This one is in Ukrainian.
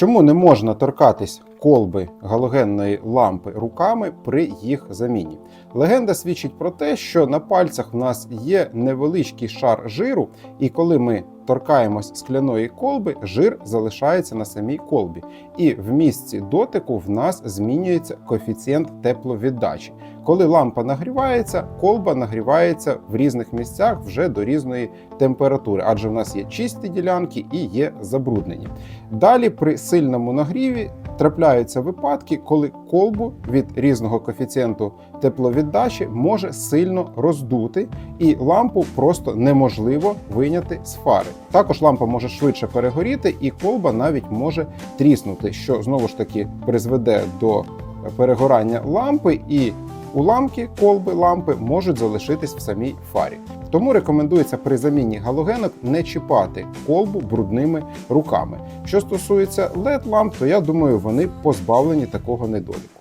Чому не можна торкатись колби галогенної лампи руками при їх заміні? Легенда свідчить про те, що на пальцях в нас є невеличкий шар жиру, і коли ми торкаємось скляної колби, жир залишається на самій колбі. І в місці дотику в нас змінюється коефіцієнт тепловіддачі. Коли лампа нагрівається, колба нагрівається в різних місцях вже до різної температури, адже в нас є чисті ділянки і є забруднені. Далі при сильному нагріві трапляються випадки, коли колбу від різного коефіцієнту тепловіддачі може сильно роздути, і лампу просто неможливо виняти з фари. Також лампа може швидше перегоріти, і колба навіть може тріснути, що знову ж таки призведе до перегорання лампи, і уламки колби лампи можуть залишитись в самій фарі. Тому рекомендується при заміні галогенок не чіпати колбу брудними руками. Що стосується LED ламп, то я думаю, вони позбавлені такого недоліку.